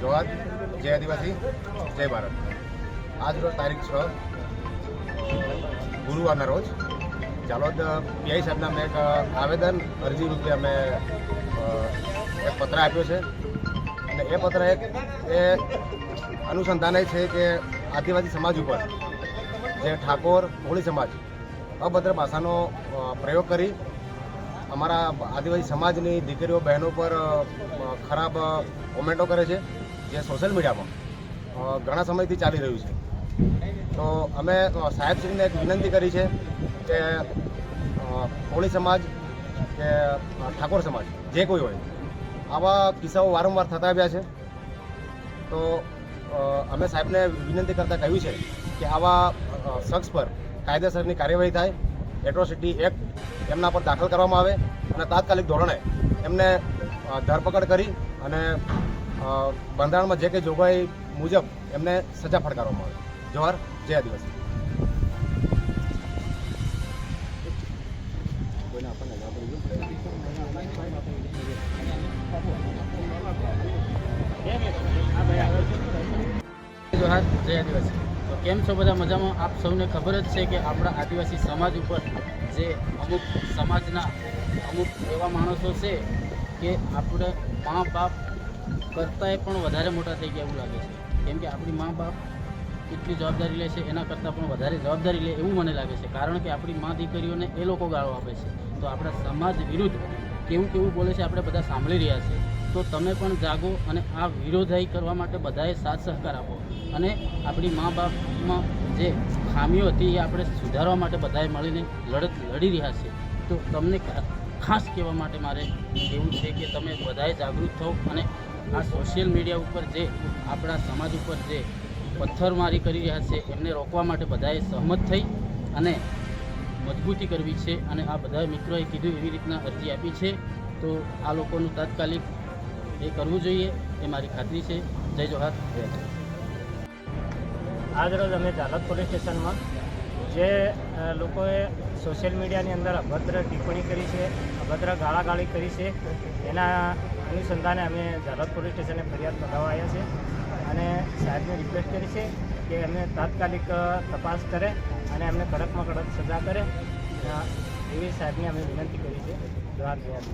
જય આદિવાસી, જય ભારત. આજ રોજ તારીખ છ, ગુરુવારના રોજ જાલોદ પીઆઈ સાહેબના મેં એક આવેદન અરજી રૂપે અમે એક પત્ર આપ્યો છે. અને એ પત્ર એક, એ અનુસંધાને છે કે આદિવાસી સમાજ ઉપર જે ઠાકોર કોળી સમાજ અભદ્ર ભાષાનો પ્રયોગ કરી અમારા આદિવાસી સમાજની દીકરીઓ, બહેનો પર ખરાબ કોમેન્ટો કરે છે. જે સોશિયલ મીડિયામાં ઘણા સમયથી ચાલી રહ્યું છે. તો અમે સાહેબશ્રીને એક વિનંતી કરી છે કે કોળી સમાજ કે ઠાકોર સમાજ, જે કોઈ હોય, આવા કિસ્સાઓ વારંવાર થતા આવ્યા છે. તો અમે સાહેબને વિનંતી કરતાં કહ્યું છે કે આવા શખ્સ પર કાયદેસરની કાર્યવાહી થાય. એટ્રોસિટી એક્ટ એમના પર દાખલ કરવામાં આવે અને તાત્કાલિક ધોરણે એમને ધરપકડ કરી અને બંધારણમાં જે કંઈ જોગવાઈ મુજબ એમને સજા ફટકારવામાં આવે. જવાહર જય જવાબ જોહાર, જય આદિવાસી. તો કેમ છો બધા મજામાં? આપ સૌને ખબર જ છે કે આપણા આદિવાસી સમાજ ઉપર જે અમુક સમાજના અમુક એવા માણસો છે કે આપણે મા બાપ કરતાંય પણ વધારે મોટા થઈ ગયા એવું લાગે છે. કેમ કે આપણી મા બાપ કેટલી જવાબદારી લે છે, એના કરતાં પણ વધારે જવાબદારી લે એવું મને લાગે છે. કારણ કે આપણી મા દીકરીઓને એ લોકો ગાળો આપે છે. તો આપણા સમાજ વિરુદ્ધ કેવું કેવું બોલે છે આપણે બધા સાંભળી રહ્યા છીએ. તો તમે પણ જાગો અને આ વિરોધાઈ કરવા માટે બધાએ સાથ સહકાર આપો. અને આપણી મા બાપમાં જે ખામીઓ હતી એ આપણે સુધારવા માટે બધાએ મળીને લડત લડી રહ્યા છે તો તમને ખાસ કહેવા માટે મારે એવું છે કે તમે બધાએ જાગૃત થાઓ અને આ સોશિયલ મીડિયા ઉપર જે આપણા સમાજ ઉપર જે પથ્થરમારી કરી રહ્યા છે, એમને રોકવા માટે બધાએ સહમત થઈ અને મજબૂતી કરવી છે અને આ બધા મિત્રોએ કીધું એવી રીતના અરજી આપી છે તો આ લોકોનું તાત્કાલિક એ કરવું જોઈએ, એ મારી ખાતરી છે જય જોહાર. આજરોજ અમે ઝાલદ પોલીસ સ્ટેશનમાં જે લોકોએ સોશિયલ મીડિયાની અંદર અભદ્ર ટિપ્પણી કરી છે, અભદ્ર ગાળાગાળી કરી છે, એના અનુસંધાને અમે ઝાલોદ પોલીસ સ્ટેશને ફરિયાદ નોંધાવવા આવ્યા છે અને સાહેબને રિક્વેસ્ટ કરી છે કે એમને તાત્કાલિક તપાસ કરે અને એમને કડકમાં કડક સજા કરે. એવી સાહેબની અમે વિનંતી કરી છે. જવાબ દ્વારા